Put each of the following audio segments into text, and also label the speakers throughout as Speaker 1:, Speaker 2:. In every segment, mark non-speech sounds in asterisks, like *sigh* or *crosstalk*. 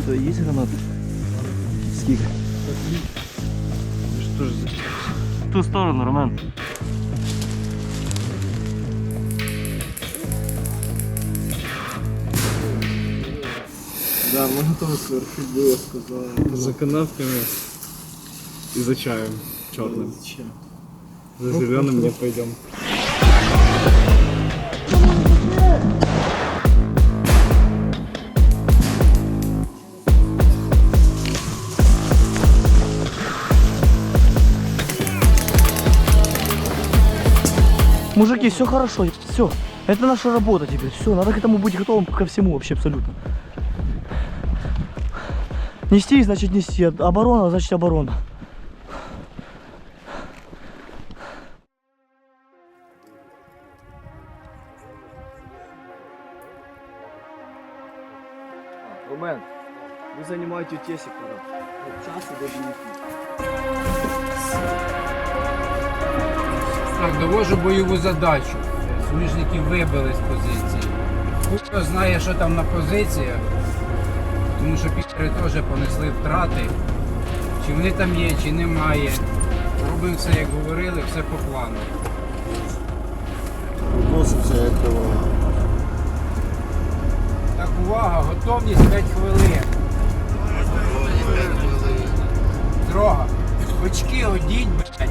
Speaker 1: Сюда есть гранаты? Сколько? Что же за... В ту сторону, Роман.
Speaker 2: Да, мы готовы свершить было, сказали.
Speaker 3: За канавками и за чаем черным. За зеленым не пойдем.
Speaker 1: Мужики, все хорошо, все. Это наша работа теперь. Все, надо к этому быть готовым ко всему вообще абсолютно. Нести, значит нести. Оборона, значит оборона.
Speaker 2: Ромен, вы занимаете те сектора. От часу до девяти.
Speaker 4: Так, довожу бойову задачу. Сміжників вибили з позиції. Хто знає, що там на позиціях, тому що пітери теж понесли втрати. Чи вони там є, чи немає. Робимо все, як говорили, все по плану.
Speaker 2: Вносимся як давай.
Speaker 4: Так, увага, готовність 5 хвилин. Дрога. Очки одіть, блядь.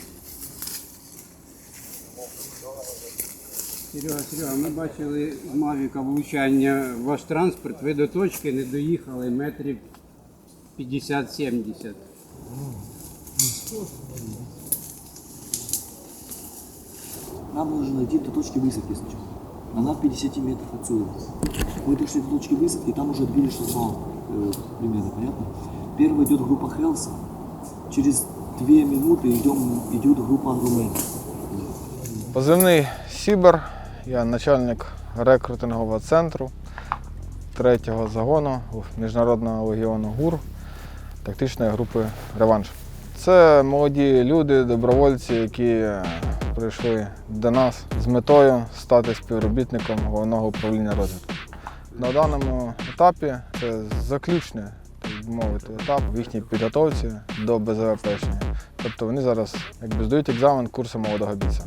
Speaker 4: Серега, Серега, ми бачили з Мавіка влучання в ваш транспорт, ви до точки не доїхали метрів 50-70.
Speaker 5: Нам нужно найти до точки высадки сначала. Она в 50 метрах отсюда. Мы пришли до точки высадки, там уже отбили шлагбаум. Э, примерно, понятно? Первая идет группа Хелса. Через две минуты идем, идет группа Анрумейн.
Speaker 6: Позивний Сібер, я начальник рекрутингового центру 3-го загону Міжнародного легіону ГУР тактичної групи Реванш. Це молоді люди, добровольці, які прийшли до нас з метою стати співробітником головного управління розвідки. На даному етапі це заключний, так би мовити, етап в їхній підготовці до БЗВПшення. Тобто вони зараз якби здають екзамен курсу молодого бійця.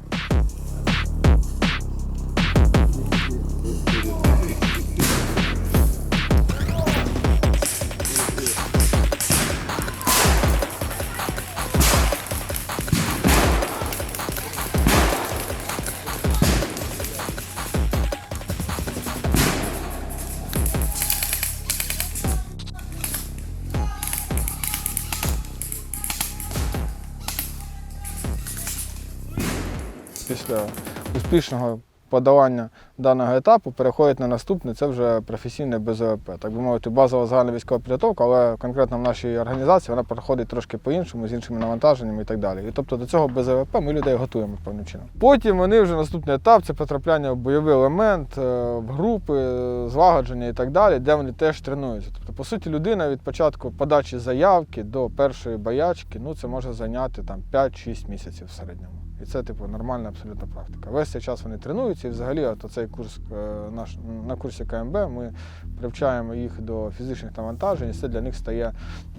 Speaker 6: Після успішного подолання даного етапу переходять на наступний, це вже професійне БЗВП. Так би мовити, базова загальна військова підготовка, але конкретно в нашій організації вона проходить трошки по-іншому, з іншими навантаженнями і так далі. І тобто до цього БЗВП ми людей готуємо певним чином. Потім вони вже наступний етап це потрапляння в бойовий елемент, е, в групи, е, злагодження і так далі, де вони теж тренуються. Тобто, по суті, людина від початку подачі заявки до першої боячки, ну це може зайняти там 5-6 місяців в середньому. І це типу нормальна абсолютно практика. Весь цей час вони тренуються, і взагалі, от цей курс е, наш на курсі КМБ ми привчаємо їх до фізичних навантажень, і це для них стає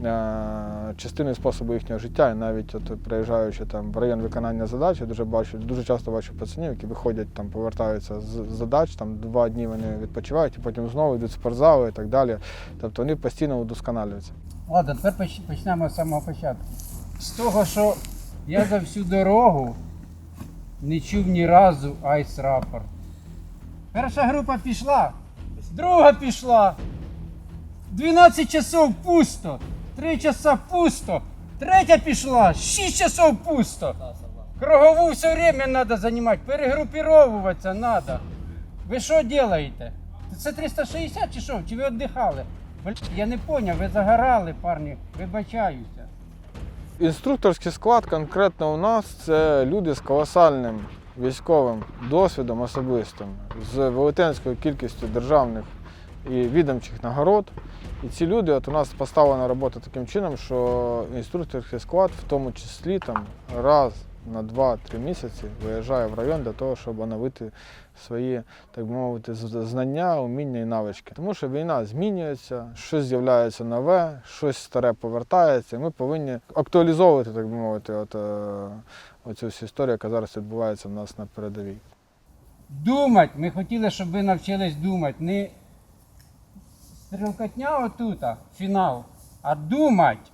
Speaker 6: е, частиною способу їхнього життя. І навіть от приїжджаючи там в район виконання задач, я дуже бачу, дуже часто бачу пацанів, які виходять там, повертаються з задач, там два дні вони відпочивають, і потім знову йдуть в спортзали і так далі. Тобто вони постійно удосконалюються.
Speaker 4: Ладно, тепер почнемо з самого початку. З того, що я за всю дорогу не чув ні разу айс рапорт. Перша група пішла, друга пішла. 12 часов пусто, 3 часа пусто, третя пішла, 6 часов пусто. Кругову все время треба займати, перегрупіровуватися треба. Ви що робите? Це 360 чи що? Чи ви віддихали? Я не поняв, ви загорали, парні, вибачаюся.
Speaker 6: Інструкторський склад конкретно у нас це люди з колосальним військовим досвідом особистим, з велетенською кількістю державних і відомчих нагород. І ці люди, от у нас поставлена робота таким чином, що інструкторський склад, в тому числі там раз на 2-3 місяці виїжджає в район для того, щоб оновити свої, так би мовити, знання, уміння і навички. Тому що війна змінюється, щось з'являється нове, щось старе повертається. і Ми повинні актуалізовувати, так би мовити, от, е, оцю всю історію, яка зараз відбувається в нас на передовій.
Speaker 7: Думать. Ми хотіли, щоб ви навчились думати. Не стрілкотня отута, фінал, а думать.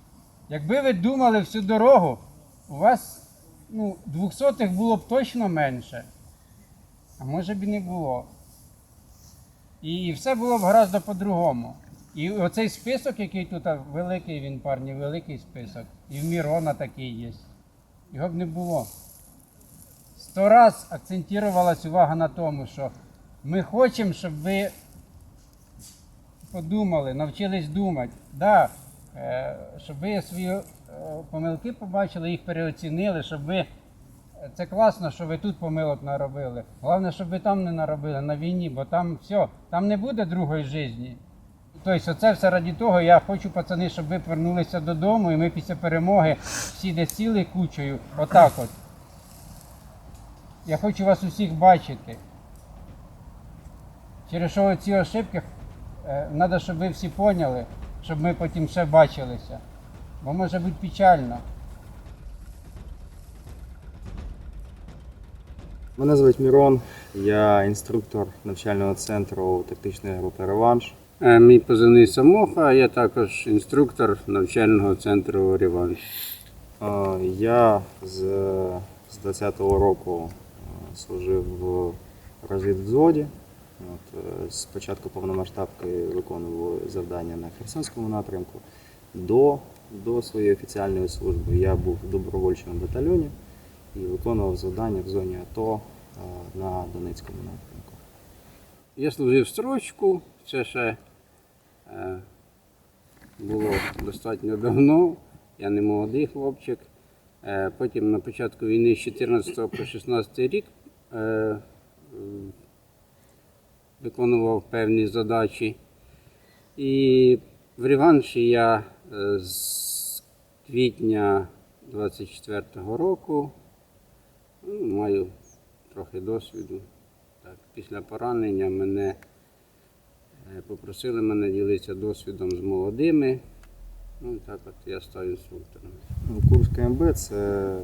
Speaker 7: Якби ви думали всю дорогу, у вас ну, двохсотих було б точно менше. А може б і не було. І все було б гораздо по-другому. І оцей список, який тут великий він, парні, великий список. І в Мірона такий є. Його б не було. Сто раз акцентувалась увага на тому, що ми хочемо, щоб ви подумали, навчились думати. Да, е, щоб ви свої е, помилки побачили, їх переоцінили, щоб ви. Це класно, що ви тут помилок наробили. Головне, щоб ви там не наробили на війні, бо там все, там не буде другої житті. Тобто, оце все раді того, я хочу, пацани, щоб ви повернулися додому, і ми після перемоги всі десь сіли кучею. Отак от. Я хочу вас усіх бачити. Через що ці ошибки треба, щоб ви всі поняли, щоб ми потім ще бачилися. Бо може бути печально.
Speaker 8: Мене звуть Мірон, я інструктор навчального центру тактичної групи Реванш.
Speaker 7: Е, Мій позивний Самоха, я також інструктор навчального центру Реванш.
Speaker 8: Е, Я з, з 20-го року е, служив в розвідвзводі. От, е, з початку повномасштабки виконував завдання на Херсонському напрямку. До, до своєї офіціальної служби я був в добровольчому батальйоні і виконував завдання в зоні АТО е, на Донецькому напрямку.
Speaker 7: Я служив строчку, це ще е, було достатньо давно. Я не молодий хлопчик. Е, потім на початку війни з 14 по 16 рік виконував певні задачі. І в реванші я з квітня 24-го року ну, маю трохи досвіду. Так, після поранення мене е, попросили мене ділитися досвідом з молодими. Ну і так от я став інструктором.
Speaker 8: Ну, Курс КМБ це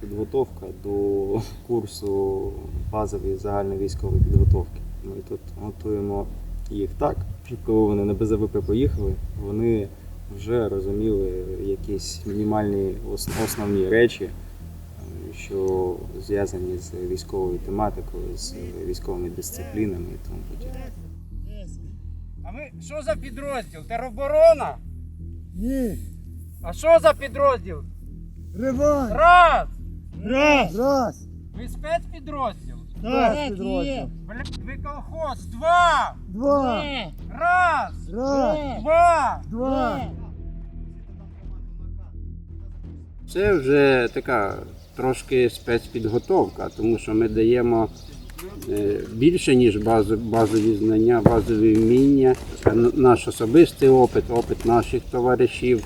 Speaker 8: підготовка до курсу базової загальної військової підготовки. Ми тут готуємо їх так, щоб коли вони на БЗВП поїхали, вони вже розуміли якісь мінімальні основні речі, е, що зв'язані з військовою тематикою, з військовими дисциплінами і тому подібне.
Speaker 7: А ви що за підрозділ? Тероборона? Ні. А що за підрозділ? Реванш! Раз!
Speaker 1: Раз! Раз!
Speaker 7: Ви спецпідрозділ?
Speaker 1: Так, підрозділ.
Speaker 7: Блядь, ви колхоз! Два!
Speaker 1: Два!
Speaker 7: Раз!
Speaker 1: Раз!
Speaker 7: Два!
Speaker 1: Два!
Speaker 7: Це вже така трошки спецпідготовка, тому що ми даємо е, більше, ніж базу- базові знання, базові вміння, наш особистий опит, опит наших товаришів.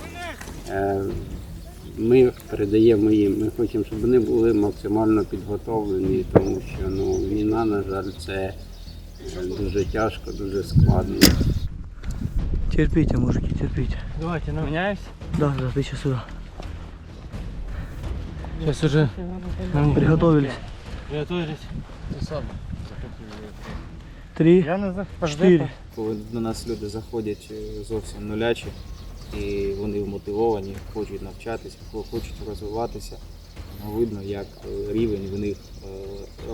Speaker 7: Ми передаємо їм. Ми хочемо, щоб вони були максимально підготовлені, тому що ну, війна, на жаль, це е, дуже тяжко, дуже складно.
Speaker 1: Терпите, мужики, терпите.
Speaker 2: Давайте, ну. Меняемся?
Speaker 1: Да, да, ты сейчас сюда.
Speaker 2: Сейчас уже
Speaker 1: Приготовились.
Speaker 2: готовились.
Speaker 1: Три,
Speaker 2: Я назад.
Speaker 1: четыре.
Speaker 8: Коли до нас люди заходять е, зовсім нулячі, і вони вмотивовані, хочуть навчатися, хочуть розвиватися. Ну, Видно, як е, рівень в них е,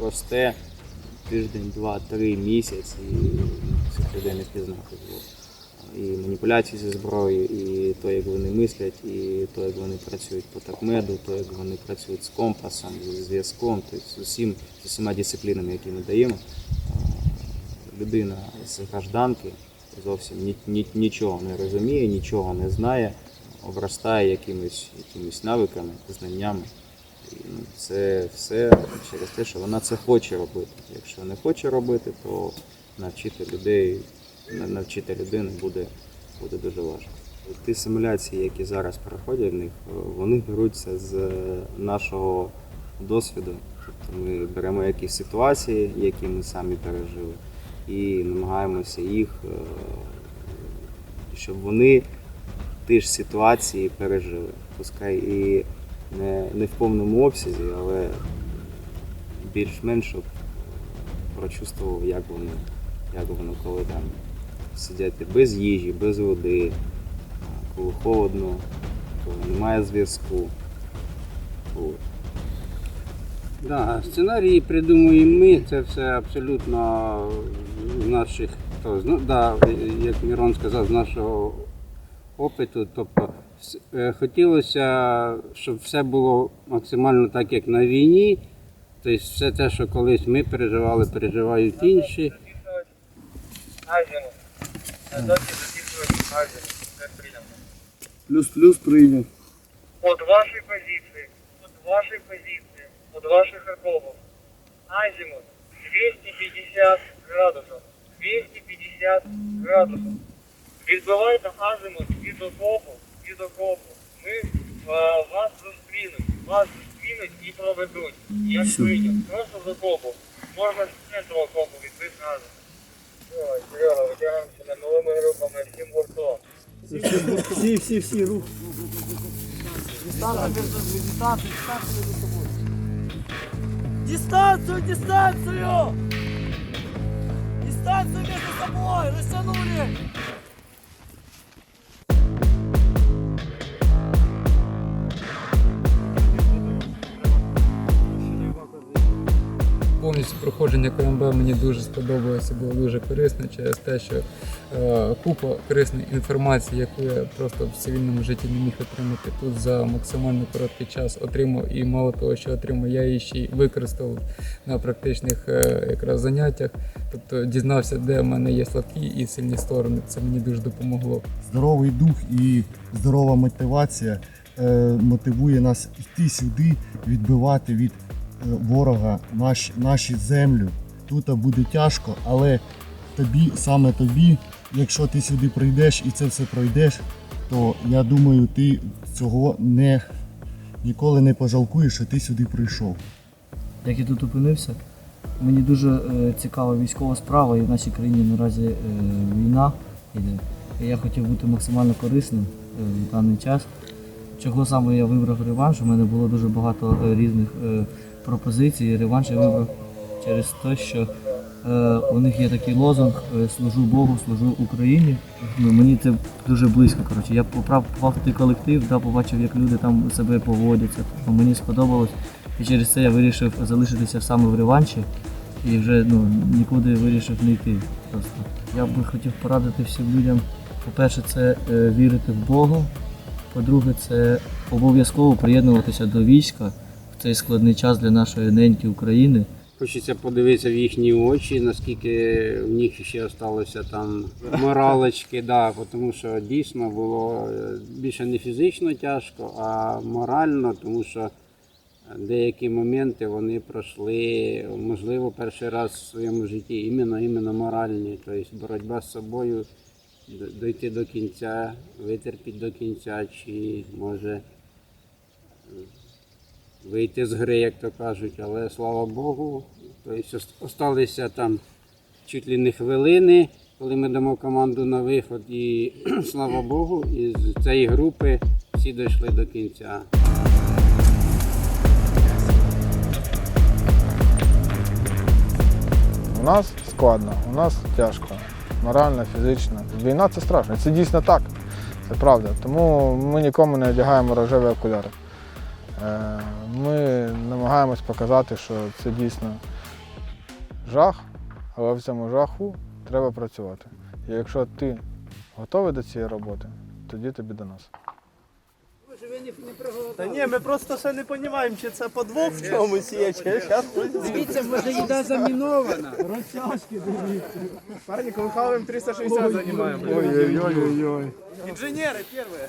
Speaker 8: росте тиждень, два, три місяць, і цих людей не впізнати було. І маніпуляції зі зброєю, і то, як вони мислять, і то, як вони працюють по такмеду, то, як вони працюють з компасом, з зв'язком, з усім, з усіма дисциплінами, які ми даємо. Е, Людина з гражданки зовсім ні, ні, нічого не розуміє, нічого не знає, обростає якимись, якимись навиками, знаннями. Ну, Це все через те, що вона це хоче робити. Якщо не хоче робити, то навчити людей, навчити людину буде, буде дуже важко. Ті симуляції, які зараз проходять в них, вони беруться з нашого досвіду. Тобто ми беремо якісь ситуації, які ми самі пережили, і намагаємося їх, е, щоб вони ті ж ситуації пережили. Пускай і не, не в повному обсязі, але більш-менш прочувствував, як воно, як воно, коли там сидять без їжі, без води, коли холодно, коли немає зв'язку.
Speaker 7: Да, сценарії придумуємо ми, це все абсолютно наших, то, ну, да, як Мірон сказав, з нашого опиту. Тобто е, хотілося, щоб все було максимально так, як на війні. Тобто все те, що колись ми переживали, переживають інші.
Speaker 2: Плюс-плюс прийняв.
Speaker 9: от вашей позиции, от вашей позиции, от ваших окопов. Азимут 250 градусов. 250 градусов. Відбивайте азимут від окопу, від окопу. Ми е, вас зустрінуть, вас зустрінуть і проведуть. Як прийняв. Просто з окопу. Можна з центру окопу відбити азимут. Серега, витягнемося на новими групами всім гуртом.
Speaker 2: Всі, всі, всі, рух.
Speaker 10: Дистанцию, дистанцию! Дистанцию между собой! Растянули!
Speaker 11: повністю проходження КМБ мені дуже сподобалося, було дуже корисно через те, що купа корисної інформації, яку я просто в цивільному житті не міг отримати тут за максимально короткий час отримав. І мало того, що отримав, я її ще й використав на практичних е, якраз заняттях. Тобто дізнався, де в мене є слабкі і сильні сторони. Це мені дуже допомогло.
Speaker 12: здоровий дух і здорова мотивація е, мотивує нас йти сюди, відбивати від е, ворога наш, наші землю. Тут буде тяжко, але тобі, саме тобі, якщо ти сюди прийдеш і це все пройдеш, то я думаю, ти цього не, ніколи не пожалкуєш, що ти сюди прийшов.
Speaker 5: Як я тут опинився, мені дуже е, цікава військова справа, і в нашій країні наразі е, війна йде. І я хотів бути максимально корисним е, в даний час. Чого саме я вибрав реванш? У мене було дуже багато е, різних е, пропозицій. Реванш я вибрав через те, що у них є такий лозунг е, Служу Богу, служу Україні. Ну, мені це дуже близько. Коротше. Я попав той колектив, да, побачив, як люди там себе поводяться. Тобто мені сподобалось. І через це я вирішив залишитися саме в реванші і вже ну, нікуди вирішив не йти. Просто. Я би хотів порадити всім людям, по-перше, це е, вірити в Бога. По-друге, це обов'язково приєднуватися до війська в цей складний час для нашої неньки України.
Speaker 7: Хочеться подивитися в їхні очі, наскільки в них ще залишилося там моралочки, да, тому що дійсно було е, більше не фізично тяжко, а морально, тому що деякі моменти вони пройшли, можливо, перший раз в своєму житті іменно, іменно моральні. Тобто боротьба з собою, дойти до кінця, витерпіти до кінця, чи може вийти з гри, як то кажуть, але слава Богу, тобто залишилися там чуть ли не хвилини, коли ми дамо команду на виход, і *clears throat* слава Богу, із цієї групи всі дійшли до кінця.
Speaker 6: У нас складно, у нас тяжко, морально, фізично. Війна це страшно, це дійсно так, це правда. Тому ми нікому не одягаємо рожеві окуляри. Е, Ми намагаємось показати, що це дійсно жах, але в цьому жаху треба працювати. І якщо ти готовий до цієї роботи, тоді тобі до нас.
Speaker 2: Та ні, ми просто ще не розуміємо, чи це подвох в чомусь є, чи зараз
Speaker 4: Дивіться, може їда замінована.
Speaker 13: Парни, Колхавым 360 занимаем.
Speaker 14: Ой-ой-ой-ой.
Speaker 2: Інженери перші.